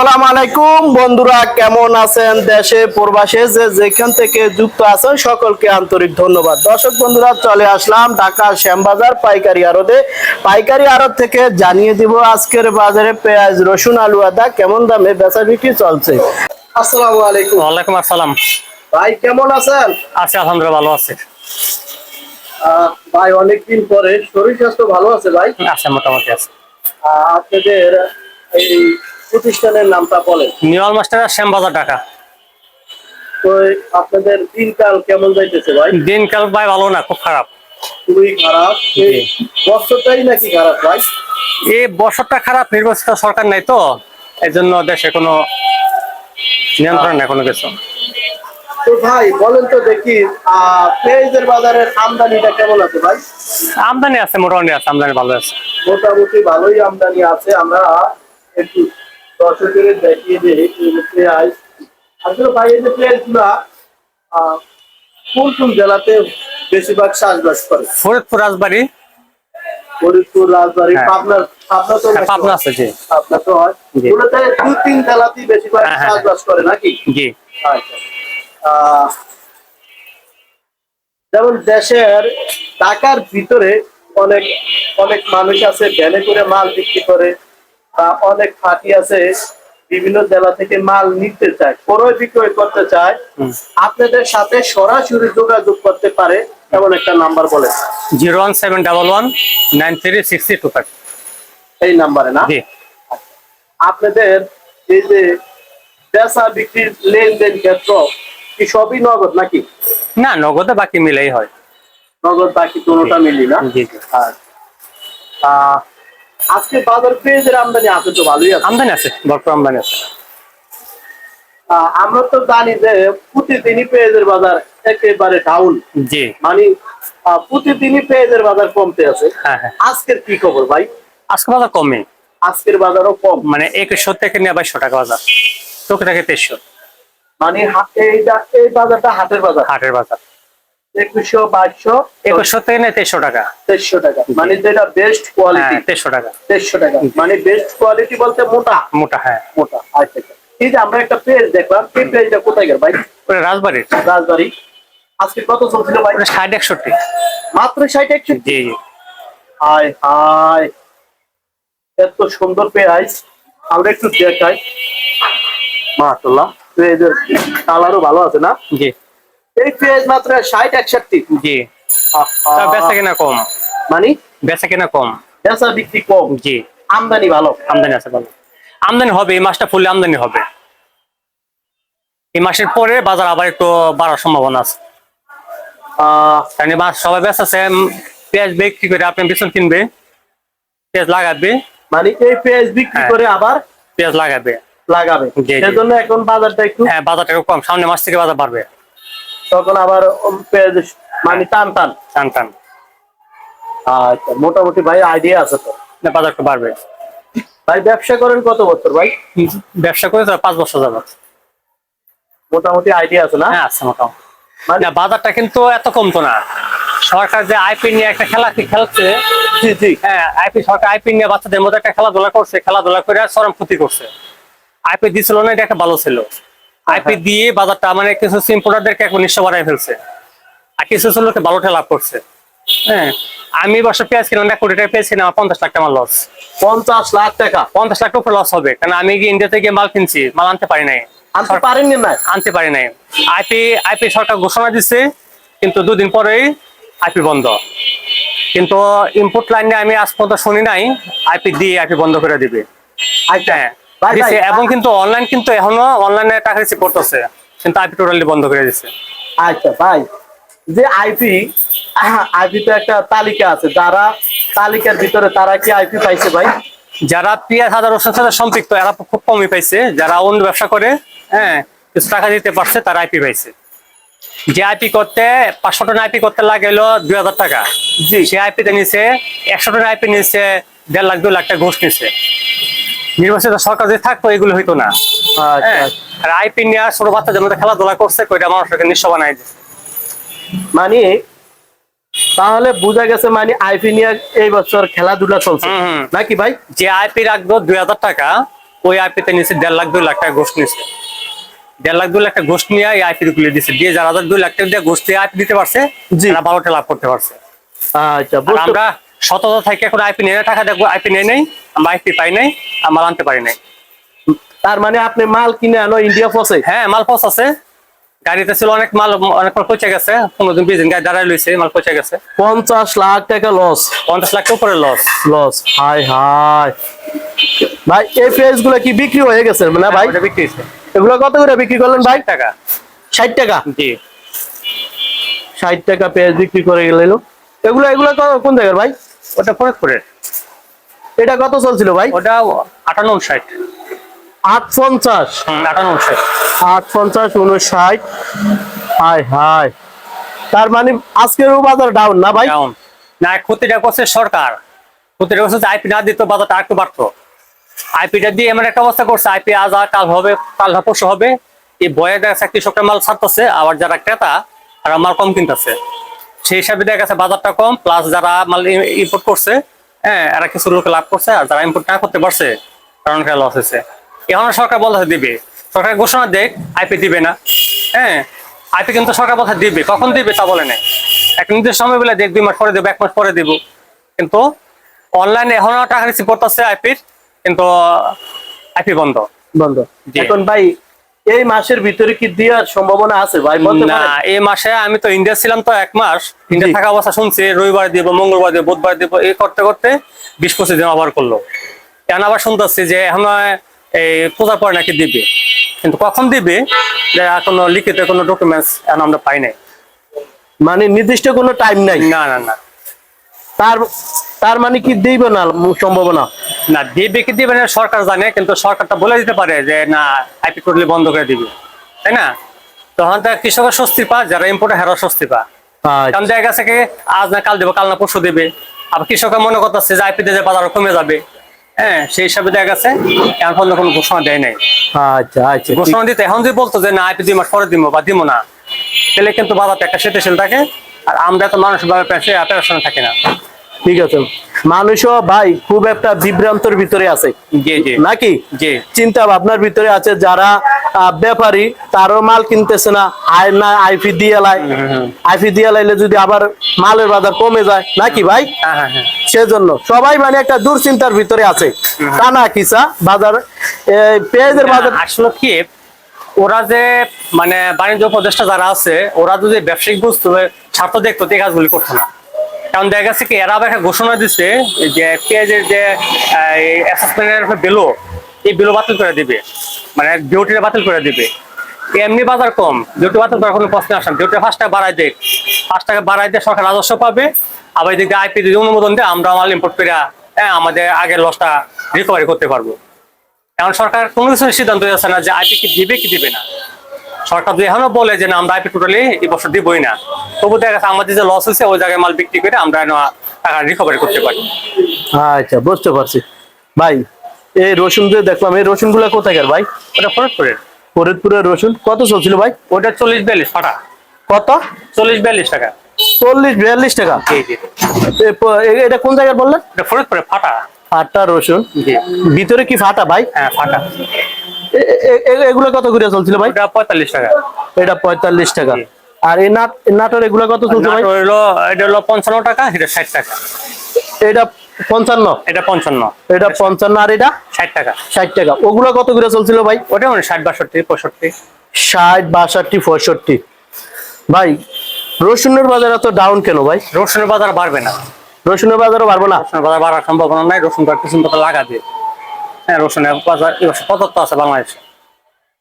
আসসালামু আলাইকুম। বন্ধুরা কেমন আছেন দেশে প্রবাসে যে যেখান থেকে যুক্ত আছেন সকলকে আন্তরিক ধন্যবাদ। দর্শক বন্ধুরা চলে আসলাম ঢাকা শ্যামবাজার পাইকারি আড়তে। পাইকারি আড়ত থেকে জানিয়ে দিব আজকের বাজারে পেঁয়াজ রসুন আলু আদা কেমন দামে বেচা বিক্রি চলছে। আসসালামু আলাইকুম। ওয়ালাইকুম আসসালাম। ভাই কেমন আছেন? আছি আলহামদুলিল্লাহ ভালো আছে। ভাই অনেকদিন পরে শরীর স্বাস্থ্য ভালো আছে ভাই? আছে মোটামুটি আছে। আপনাদের এই প্রতিষ্ঠানের নামটা বলেন। নিউয়াল মাস্টার শ্যামবাজার ঢাকা। তো আপনাদের দিনকাল কেমন যাইতেছে ভাই? দিনকাল ভাই ভালো না খুব খারাপ। খুবই খারাপ। বছরটাই নাকি খারাপ ভাই? এই বছরটা খারাপ নির্বাচিত সরকার নাই তো এই জন্য দেশে কোনো নিয়ন্ত্রণ নেই কোনো কিছু। তো ভাই বলেন তো দেখি পেঁয়াজের বাজারের আমদানিটা কেমন আছে ভাই? আমদানি আছে মোটামুটি আছে আমদানি ভালো আছে। মোটামুটি ভালোই আমদানি আছে আমরা একটু দর্শকের দেখিয়ে এই আসলে ভাই এই যে আহ, কোন কোন জেলাতে বেশিরভাগ চাষবাস করে? ফরিদপুর রাজবাড়ি। ফরিদপুর রাজবাড়ি হ্যাঁ। পাবনা পাবনা তো হ্যাঁ, নাকি পাবনা আছে জি। পাবনা তো হয়। জি। ওগুলোতে তিন জেলাতেই বেশিরভাগ চাষবাস করে নাকি? জি। আচ্ছা। আহ, যেমন দেশের ঢাকার ভিতরে অনেক অনেক মানুষ আছে ভ্যানে করে মাল বিক্রি করে। বা অনেক ফাঁকি আছে বিভিন্ন জেলা থেকে মাল নিতে চায় ক্রয় বিক্রয় করতে চায় আপনাদের সাথে সরাসরি যোগাযোগ করতে পারে এমন একটা নাম্বার বলে zero one seven double one nine three six two five. এই নাম্বারে না? আপনাদের এই যে বেচা বিক্রির লেনদেন ক্ষেত্র কি সবই নগদ নাকি? না নগদে বাকি মিলেই হয়। নগদ বাকি কোনোটা মিলি না? জি আহ, আজকে বাজার পেঁয়াজের আমদানি আছে তো ভালোই আছে। আমদানি আছে ভরপুর আমদানি আছে। আমরা তো জানি যে প্রতিদিনই পেঁয়াজের বাজার একেবারে ডাউন জি। মানে প্রতিদিনই পেঁয়াজের বাজার কমতে আছে। হ্যাঁ হ্যাঁ। আজকের কি খবর ভাই? আজকে বাজার কমে। আজকের বাজারও কম। মানে একুশশো থেকে নিয়ে বাইশশো টাকা বাজার। চোখে থাকে তেইশশো। মানে এই বাজারটা হাটের বাজার। হাটের বাজার। একুশশো বাইশশো একুশশো থেকে তেইশশো টাকা। তেইশশো টাকা। মানে যেটা বেস্ট কোয়ালিটি হ্যাঁ তেইশশো টাকা। তেইশশো টাকা। মানে বেস্ট কোয়ালিটি বলতে মোটা। মোটা হ্যাঁ। মোটা আচ্ছা আচ্ছা। এই যে আমরা একটা পেজ দেখলাম এই পেজটা কোথায় গেল ভাই? রাজবাড়ির। রাজবাড়ি। আজকে কত চলছিল ভাই? ষাট একষট্টি। মাত্র ষাট একশো জি জি। হাই হাই এত সুন্দর পেঁয়াজ আমরা একটু দেখাই। মাশাল্লাহ কালারও ভালো আছে না? জি। এই পেঁয়াজ মাত্র ষাট একষট্টি। জি। বেচা কিনা কম? মানে? বেচা কিনা কম। বেচা বিক্রি কম। জি। আমদানি ভালো। আমদানি আছে ভালো। আমদানি হবে এই মাসটা ফুললে আমদানি হবে। এই মাসের পরে বাজার আবার একটু বাড়ার সম্ভাবনা আছে। কারণ মাস সবাই ব্যস্ত আছে পেঁয়াজ বিক্রি করে আপনি বিছন কিনবে পেঁয়াজ লাগাবে। মানে এই পেঁয়াজ বিক্রি হ্যাঁ। করে আবার পেঁয়াজ লাগাবে। লাগাবে। সেজন্য এখন বাজারটা একটু হ্যাঁ বাজারটা একটু কম। সামনে মাস থেকে বাজার বাড়বে। তখন আবার মানে টান টান। টান টান। আচ্ছা মোটামুটি ভাই আইডিয়া আছে তো। না, বাজার একটু বাড়বে। ভাই ব্যবসা করেন কত বছর ভাই? ব্যবসা করে পাঁচ বছর যাবে মোটামুটি আইডিয়া আছে না? হ্যাঁ আছে মোটামুটি। মানে বাজারটা কিন্তু এত কমতো না। সরকার যে আইপি নিয়ে একটা খেলা খেলছে? জি জি। হ্যাঁ আইপি সরকার আইপি নিয়ে বাচ্চাদের মধ্যে একটা খেলাধুলা করছে খেলাধুলা করে চরম ক্ষতি করছে। আইপি দিছিল না এটা একটা ভালো ছিল। আইপি দিয়ে বাজারটা মানে কিছু সিম্পোর্টারদেরকে এখন নিঃস্ব বাড়াই ফেলছে। আর কিছু কিছু লোকে ভালো লাভ করছে। হ্যাঁ আমি বছর পেঁয়াজ কিনা এক কোটি টাকা পেঁয়াজ আমার পঞ্চাশ লাখ টাকা লস পঞ্চাশ লাখ টাকা? পঞ্চাশ লাখ টাকা লস হবে কারণ আমি গিয়ে ইন্ডিয়া থেকে মাল কিনছি মাল আনতে পারি নাই। আনতে পারেননি না? আনতে পারি নাই। আইপি আইপি সরকার ঘোষণা দিচ্ছে কিন্তু দুদিন পরেই আইপি বন্ধ। কিন্তু ইনপুট লাইনে আমি আজ পর্যন্ত শুনি নাই আইপি দিয়ে আইপি বন্ধ করে দিবে। আচ্ছা। হ্যাঁ। দিছে, এবং কিন্তু অনলাইন কিন্তু এখনও অনলাইনে টাকা রিসিভ করতেছে। কিন্তু আইপি টোটালি বন্ধ করে দিচ্ছে আচ্ছা ভাই যে আইপি আইপি তো একটা তালিকা আছে। যারা তালিকার ভিতরে তারা কি আইপি পাইছে ভাই? যারা পেঁয়াজ হাজার রসুন সাথে সম্পৃক্ত এরা খুব কমই পাইছে। যারা অন্য ব্যবসা করে হ্যাঁ কিছু টাকা দিতে পারছে তার আইপি পাইছে। যে আইপি করতে পাঁচশো টন আইপি করতে লাগল দুই হাজার টাকা। জি। সে আইপিতে নিছে একশো টন আইপি নিছে দেড় লাখ দুই লাখ টাকা ঘুষ নিছে। নির্বাচিত সরকার যদি থাকতো এগুলো হইতো না। আচ্ছা। হ্যাঁ আর আইপি নিয়ে ছোট বাচ্চাদের মধ্যে খেলাধুলা করছে কইটা মানুষকে নিঃস্ব বানাই দিচ্ছে মানে তাহলে বোঝা গেছে মানে আইপি নিয়ে এই বছর খেলাধুলা চলছে। নাকি ভাই? যে আইপি রাখব দুই হাজার টাকা ওই আইপিতে নিচে দেড় লাখ দুই লাখ টাকা ঘুষ নিচ্ছে দেড় লাখ দুই লাখ টাকা ঘুষ নিয়ে এই আইপি গুলো দিচ্ছে দিয়ে যারা দুই লাখ টাকা দিয়ে ঘুষ দিয়ে আইপি দিতে পারছে। তারা বারোটা লাভ করতে পারছে। আচ্ছা আমরা শততা থেকে এখন আইপি নিয়ে টাকা দেখব আইপি নিয়ে নাই আমরা আইপি পাই নাই আর মাল আনতে পারি নাই। তার মানে আপনি মাল কিনে আনো ইন্ডিয়া ফসে হ্যাঁ মাল পৌঁছ আছে। গাড়িতে ছিল অনেক মাল অনেক মাল পৌঁছে গেছে পনেরো দিন বিশ দিন গাড়ি দাঁড়ায় লইছে মাল পৌঁছে গেছে। পঞ্চাশ লাখ টাকা লস পঞ্চাশ লাখ উপরে লস লস হাই হাই ভাই এই পেজগুলো কি বিক্রি হয়ে গেছে না ভাই? বিক্রি হয়েছে। এগুলো কত করে বিক্রি করলেন ভাই? টাকা। ষাট টাকা? জি। ষাট টাকা পেঁয়াজ বিক্রি করে গেল এগুলো এগুলো কোন জায়গার ভাই? ওটা ফরিদপুরের এটা কত চলছিল ভাই? ওটা আটান্ন ষাট আট পঞ্চাশ আটান্ন ষাট আট পঞ্চাশ উনষাট হাই হাই তার মানে আজকেরও বাজার ডাউন না ভাই? ডাউন না ক্ষতিটা করছে সরকার। ক্ষতিটা করছে আইপি না দিত বাজারটা একটু বাড়তো। আইপিটা দিয়ে এমন একটা অবস্থা করছে আইপি আজ আর কাল হবে কাল পরশু হবে। এই বয়ে দেখা কৃষকরা মাল ছাড়তেছে আবার যারা ক্রেতা তারা মাল কম কিনতেছে। সেই হিসাবে দেখা গেছে বাজারটা কম প্লাস যারা মাল ইম্পোর্ট করছে হ্যাঁ এরা কিছু লোক লাভ করছে আর যারা ইম্পোর্ট না করতে পারছে কারণ লস হয়েছে। এখন সরকার বলতে দিবে। সরকার ঘোষণা দেখ আইপি দিবে না। হ্যাঁ আইপি কিন্তু সরকার বলতে দিবে। কখন দিবে তা বলে নাই। এক নির্দিষ্ট সময় বলে দেখ দুই মাস পরে দেবো এক মাস পরে দিব। কিন্তু অনলাইনে এখনও টাকা রিসিভ করতেছে আইপির কিন্তু আইপি বন্ধ। বন্ধ। এখন ভাই এই মাসের ভিতরে কি দেওয়ার সম্ভাবনা আছে? ভাই না এই মাসে আমি তো ইন্ডিয়া ছিলাম তো এক মাস। ইন্ডিয়া থাকা অবস্থা শুনছি রবিবার দিব মঙ্গলবার দিব বুধবার দিব এই করতে করতে বিশ পঁচিশ দিন আবার করল। এখন আবার শুনতেছি যে এখন এই পূজার পরে নাকি দিবে। কিন্তু কখন দিবে যে কোনো লিখিত কোনো ডকুমেন্টস এখন আমরা পাই নাই। মানে নির্দিষ্ট কোনো টাইম নাই? না না না। তার তার মানে কি দিব না সম্ভাবনা? না দিবে কি দিবে না সরকার জানে কিন্তু সরকারটা বলে দিতে পারে যে না আইপি টোটালি বন্ধ করে দিবে। তাই না? তখন তো কৃষকের স্বস্তি পা যারা ইম্পোর্টার হেরা স্বস্তি পা। আচ্ছা, কারণ দেখা গেছে কি আজ না কাল দেবো কাল না পরশু দেবে। আবার কৃষকের মনে করতেছে যে বাজার কমে যাবে। হ্যাঁ সেই হিসাবে দেখা গেছে এখন পর্যন্ত কোনো ঘোষণা দেয় নাই। আচ্ছা আচ্ছা ঘোষণা দিতে এখন যদি বলতো যে না আইপি দুই মাস পরে দিব বা দিব না তাহলে কিন্তু বাজারটা একটা শীতশীল থাকে। আর আমরা তো মানুষ ভাবে পেশে থাকি না। ঠিক আছে। মানুষও ভাই খুব একটা বিভ্রান্তর ভিতরে আছে। নাকি? চিন্তা ভাবনার ভিতরে আছে যারা ব্যাপারী তারও মাল কিনতেছে না আয় না আইফি দিয়ে লাই। আইফি দিয়ে লাইলে যদি আবার মালের বাজার কমে যায় নাকি ভাই? হ্যাঁ হ্যাঁ হ্যাঁ। সেজন্য সবাই মানে একটা দুশ্চিন্তার ভিতরে আছে। তা না কিসা বাজার পেঁয়াজের বাজার আসলে কি ওরা যে মানে বাণিজ্য উপদেষ্টা যারা আছে ওরা যদি ব্যবসায়িক বুঝতো স্বার্থ দেখতো এই কাজগুলি করতো না। কারণ দেখা গেছে কি, এরা একটা ঘোষণা দিচ্ছে যে পেঁয়াজের যে অ্যাসেসমেন্টের বেলো এই বেলো বাতিল করে দিবে। মানে ডিউটিটা বাতিল করে দিবে। এমনি বাজার কম ডিউটি বাতিল করার কোনো প্রশ্ন আসে না। ডিউটি পাঁচ টাকা বাড়াই দেখ। পাঁচ টাকা বাড়াই দিয়ে সরকার রাজস্ব পাবে। আবার এদিকে আইপি যদি অনুমোদন দেয় আমরা মাল ইম্পোর্ট করে আমাদের আগের লসটা রিকভারি করতে পারব। এখন সরকার কোনো কিছু সিদ্ধান্ত নিচ্ছে না যে আইপি কি দিবে কি দিবে না। সরকার যদি এখনও বলে যে না আমরা আইপি টোটালি এই বছর দিবই না তবু দেখা গেছে আমাদের যে লস হয়েছে ওই জায়গায় মাল বিক্রি করে আমরা টাকা রিকভারি করতে পারি। আচ্ছা বুঝতে পারছি। ভাই এই রসুন যে দেখলাম এই রসুনগুলা কোথাকার ভাই? ওটা ফরিদপুরের। ফরিদপুরের রসুন কত চলছিল ভাই? ওটা চল্লিশ বিয়াল্লিশ ফাটা কত? চল্লিশ বিয়াল্লিশ টাকা। চল্লিশ বিয়াল্লিশ টাকা? এটা কোন জায়গায় বললেন? এটা ফরিদপুরে ফাটা। ফাটা রসুন। ভিতরে কি ফাটা ভাই? হ্যাঁ ফাটা। এগুলো কত করে চলছিল ভাই? পঁয়তাল্লিশ টাকা। এটা পঁয়তাল্লিশ টাকা। আর এই নাট নাটোর এগুলো কত চলছে ভাই? হলো এটা হলো পঞ্চান্ন টাকা এটা ষাট টাকা। এটা পঞ্চান্ন? এটা পঞ্চান্ন। এটা পঞ্চান্ন আর এটা? ষাট টাকা। ষাট টাকা। ওগুলো কত করে চলছিল ভাই? ওটা মানে ষাট বাষট্টি পঁয়ষট্টি। ষাট বাষট্টি পঁয়ষট্টি। ভাই রসুনের বাজার এত ডাউন কেন ভাই? রসুনের বাজার বাড়বে না। রসুনের বাজারও পারব না? রসুনের বাজার বাড়ার সম্ভাবনা নাই রসুন কিছু মতো লাগাবে হ্যাঁ রসুনের বাজার এবছর আছে বাংলাদেশে।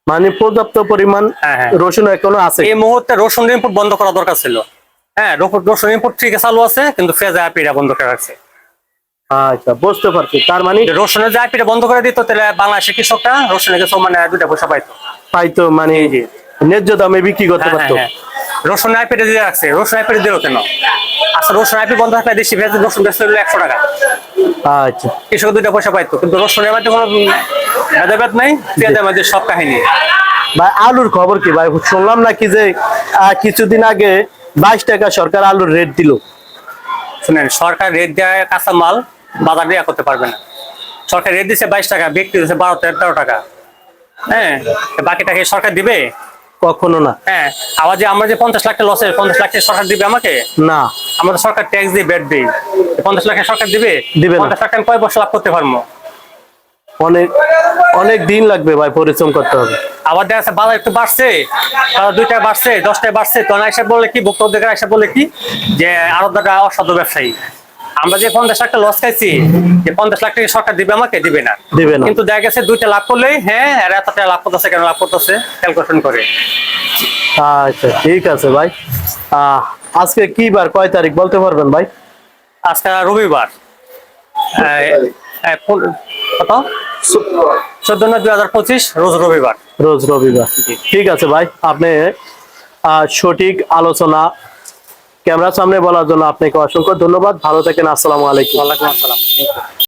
মানে পর্যাপ্ত পরিমাণ হ্যাঁ, হ্যাঁ। রসুন এখনও আছে? এই মুহূর্তে রসুন ইম্পোর্ট বন্ধ করা দরকার ছিল। হ্যাঁ রসুন- রসুন ইম্পোর্ট ঠিক চালু আছে কিন্তু ফেজা পিড়া বন্ধ করে রাখছে। আচ্ছা বুঝতে পারছি। তার মানে যে রসুনের যে আইপিটা বন্ধ করে দিত তাহলে বাংলাদেশের কৃষকরা রসুনের কিছু মানে দুটা পয়সা পাইতো। পাইতো মানে ন্যায্য দামে বিক্রি করতে হ্যাঁ, পারতো। রসুন আইপিটা দিয়ে রাখছে। রসুন আইপিটা দিল কেন? আচ্ছা রসুন আইপি বন্ধ থাকলে দেশি ভেজ রসুন বেচতে হলে একশো টাকা। আচ্ছা। কৃষক দুইটা পয়সা পাইতো কিন্তু রসুনের মধ্যে কোনো ভেদাভেদ নাই পেঁয়াজের মধ্যে সব কাহিনী। ভাই আলুর খবর কি ভাই? শুনলাম নাকি যে কিছুদিন আগে বাইশ টাকা সরকার আলুর রেট দিল। শুনেন সরকার রেট দেওয়া কাঁচা মাল বাজার দেওয়া করতে পারবে না। সরকার রেট দিচ্ছে বাইশ টাকা বিক্রি দিচ্ছে বারো তেরো টাকা। হ্যাঁ বাকি টাকা সরকার দিবে? কখনো না। হ্যাঁ আবার যে আমরা যে পঞ্চাশ লাখ টাকা লসে পঞ্চাশ লাখ টাকা সরকার দিবে আমাকে? না। আমাদের সরকার ট্যাক্স দিয়ে বেড দিই। পঞ্চাশ লাখ টাকা সরকার দিবে? দিবে। পঞ্চাশ লাখ আমি কয় বছর লাভ করতে পারব? অনেক অনেক দিন লাগবে ভাই পরিশ্রম করতে হবে। আবার দেখা যাচ্ছে বাজার একটু বাড়ছে দুইটায় বাড়ছে দশটায় বাড়ছে। তখন এসে বলে কি ভোক্তাদের এসে বলে কি যে আরবদাটা অসাধু ব্যবসায়ী। আমরা যে পঞ্চাশ লাখ লস খাইছি যে পঞ্চাশ লাখ টাকা সরকার দিবে আমাকে? দিবে না। দিবে না। কিন্তু দেখা গেছে দুইটা লাভ করলেই হ্যাঁ আর এত টাকা লাভ করতেছে কেন? লাভ করতেছে ক্যালকুলেশন করে। আচ্ছা ঠিক আছে ভাই। আজকে কি বার কয় তারিখ বলতে পারবেন ভাই? আজকে রবিবার। কত? চোদ্দ নয় দুই হাজার পঁচিশ রোজ রবিবার। রোজ রবিবার। ঠিক আছে ভাই আপনি আহ, সঠিক আলোচনা ক্যামেরার সামনে বলার জন্য আপনাকে অসংখ্য ধন্যবাদ। ভালো থাকেন আসসালামু আলাইকুম। আসসালাম।